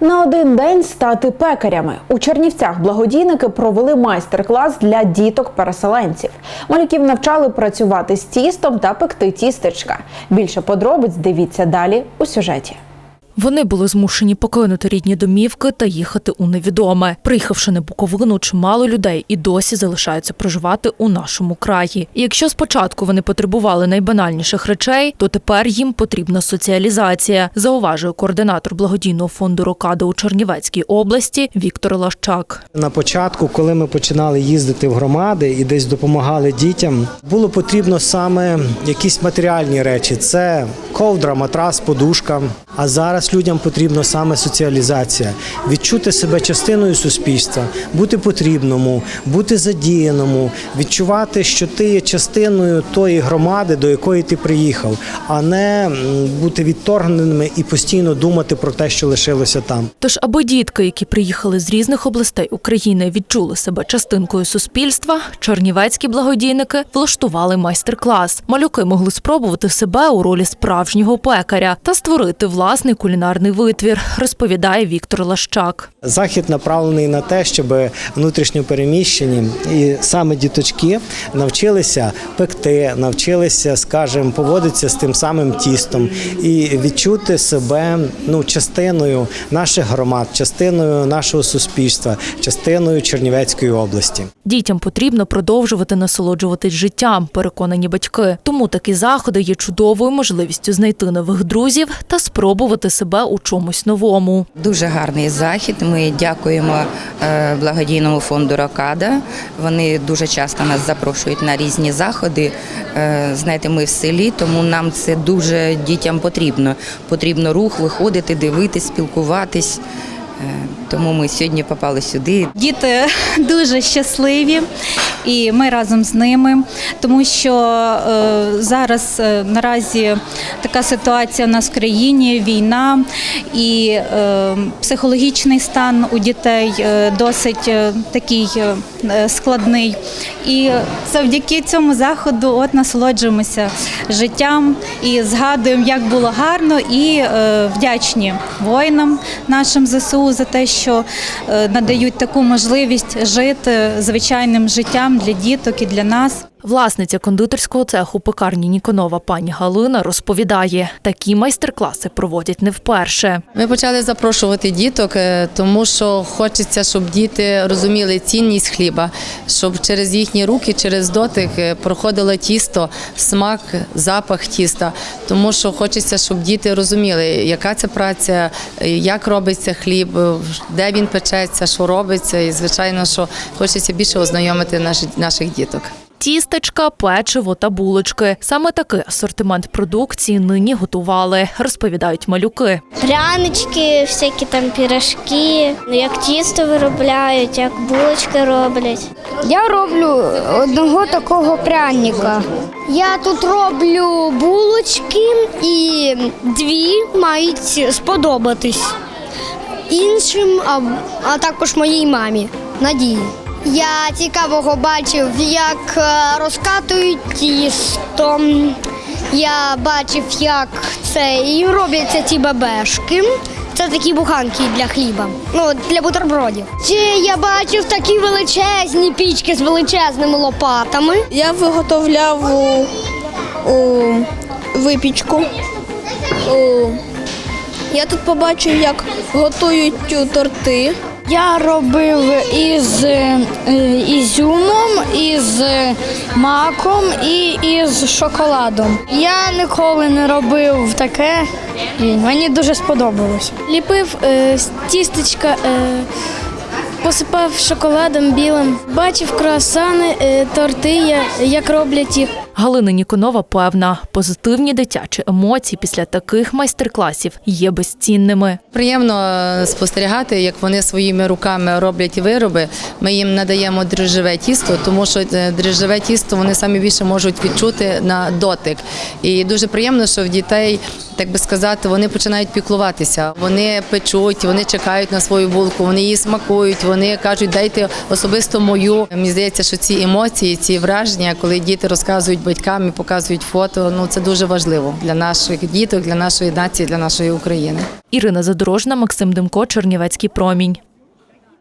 На один день стати пекарями у Чернівцях благодійники провели майстер-клас для діток-переселенців. Малюків навчали працювати з тістом та пекти тістечка. Більше подробиць дивіться далі у сюжеті. Вони були змушені покинути рідні домівки та їхати у невідоме. Приїхавши на Буковину, чимало людей і досі залишаються проживати у нашому краї. І якщо спочатку вони потребували найбанальніших речей, то тепер їм потрібна соціалізація, зауважує координатор благодійного фонду Рокада у Чернівецькій області Віктор Лащак. На початку, коли ми починали їздити в громади і десь допомагали дітям, було потрібно саме якісь матеріальні речі: це ковдра, матрас, подушка. А зараз людям потрібна саме соціалізація, відчути себе частиною суспільства, бути потрібному, бути задіяному, відчувати, що ти є частиною тої громади, до якої ти приїхав, а не бути відторгненими і постійно думати про те, що лишилося там. Тож, аби дітки, які приїхали з різних областей України, відчули себе частинкою суспільства, чернівецькі благодійники влаштували майстер-клас. Малюки могли спробувати себе у ролі справжнього пекаря та створити власний кулінарний витвір, розповідає Віктор Лащак. Захід направлений на те, щоб внутрішньо переміщені і саме діточки навчилися пекти, навчилися, скажімо, поводитися з тим самим тістом і відчути себе ну частиною наших громад, частиною нашого суспільства, частиною Чернівецької області. Дітям потрібно продовжувати насолоджуватись життям, переконані батьки. Тому такі заходи є чудовою можливістю знайти нових друзів та спробувати себе у чомусь новому. Дуже гарний захід. Ми дякуємо е, благодійному фонду Рокада. Вони дуже часто нас запрошують на різні заходи. Е, Знаєте, ми в селі, тому нам це дуже дітям потрібно. Потрібно рух, виходити, дивитись, спілкуватись. Е, Тому ми сьогодні попали сюди. Діти дуже щасливі, і ми разом з ними, тому що е, зараз е, наразі така ситуація у нас в країні, війна, і психологічний стан у дітей досить такий складний. І завдяки цьому заходу от насолоджуємося життям і згадуємо, як було гарно, і вдячні воїнам нашим ЗСУ за те, що е, надають таку можливість жити звичайним життям для діток і для нас. Власниця кондитерського цеху пекарні Ніконова пані Галина розповідає, такі майстер-класи проводять не вперше. Ми почали запрошувати діток, е, тому що хочеться, щоб діти розуміли цінність хліба, щоб через їхні руки, через дотик е, проходило тісто, смак, запах тіста. Тому що хочеться, щоб діти розуміли, яка це праця, е, як робиться хліб, де він печеться, що робиться. І звичайно, що хочеться більше ознайомити наших діток. Тістечка, печиво та булочки. Саме такий асортимент продукції нині готували, розповідають малюки. Прянички, всякі там пірашки, як тісто виробляють, як булочки роблять. Я роблю одного такого пряника. Я тут роблю булочки і дві мають сподобатись іншим, а, а також моїй мамі. Надії. Я цікавого бачив, як е, розкатують тісто. Я бачив, як це і робляться ці бебешки. Це такі буханки для хліба, ну для бутербродів. Ще я бачив такі величезні пічки з величезними лопатами. Я виготовляв у, у випічку. У, я тут побачив, як готують торти. Я робив із е, ізюмом, із маком і із шоколадом. Я ніколи не робив таке, і мені дуже сподобалось. Ліпив е, тістечка, е, посипав шоколадом білим. Бачив круасани, е, торти, як роблять їх. Галина Ніконова певна, позитивні дитячі емоції після таких майстер-класів є безцінними. Приємно е, спостерігати, як вони своїми руками роблять вироби. Ми їм надаємо дріжджеве тісто, тому що е, дріжджеве тісто вони самі більше можуть відчути на дотик. І дуже приємно, що в дітей, так би сказати, вони починають піклуватися. Вони печуть, вони чекають на свою булку, вони її смакують, вони кажуть, дайте особисто мою. Мені здається, що ці емоції, ці враження, коли діти розказують батькам і показують фото. Ну це дуже важливо для наших діток, для нашої нації, для нашої України. Ірина Задорожна, Максим Демко, Чернівецький промінь.